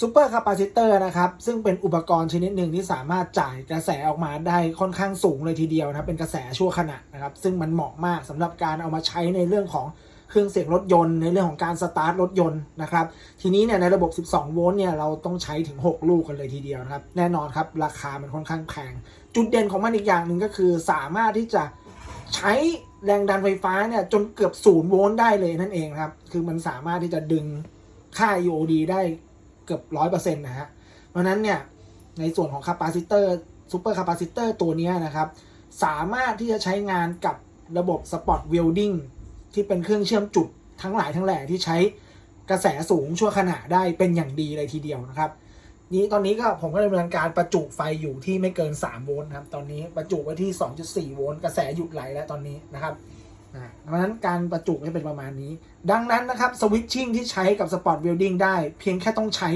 ซูเปอร์คาปาซิเตอร์นะครับ ซึ่งเป็นอุปกรณ์ชนิดหนึ่งที่สามารถจ่ายกระแสออกมาได้ค่อนข้างสูงเลยทีเดียวนะเป็นกระแสชั่วขณะนะครับ ซึ่งมันเหมาะมากสำหรับการเอามาใช้ในเรื่องของเครื่องเสียงรถยนต์ในเรื่องของการสตาร์ทรถยนต์นะครับ ทีนี้เนี่ยในระบบ 12 โวลต์เนี่ยเราต้องใช้ถึง 6 ลูกกันเลยทีเดียวนะครับ แน่นอนครับ ราคามันค่อนข้างแพง จุดเด่นของมันอีกอย่างหนึ่งก็คือสามารถที่จะใช้แรงดันไฟฟ้าเนี่ยจนเกือบศูนย์โวลต์ได้เลยนั่นเองครับ คือมันสามารถที่จะดึงค่า EOD ได้ เกือบร้อยเปอร์เซ็นต์นะฮะ เพราะนั้นเนี่ยในส่วนของคาปาซิเตอร์ซูเปอร์คาปาซิเตอร์ตัวนี้นะครับ สามารถที่จะใช้งานกับระบบสปอตเวลดิ้งที่เป็นเครื่องเชื่อมจุดทั้งหลายทั้งแหล่ที่ใช้กระแสสูงชั่วขณะได้เป็นอย่างดีเลยทีเดียวนะครับ นี้ตอนนี้ก็ผมก็ดำเนินการประจุไฟอยู่ที่ไม่เกิน 3 โวลต์ครับตอนนี้ประจุไว้ที่ 2.4 โวลต์กระแสหยุดไหลแล้วตอนนี้นะครับเพราะฉะนั้นการประจุให้เป็นประมาณนี้ ดังนั้นนะครับสวิตชิ่งที่ใช้กับสปอร์ตเวลดิ้งได้เพียงแค่ต้องใช้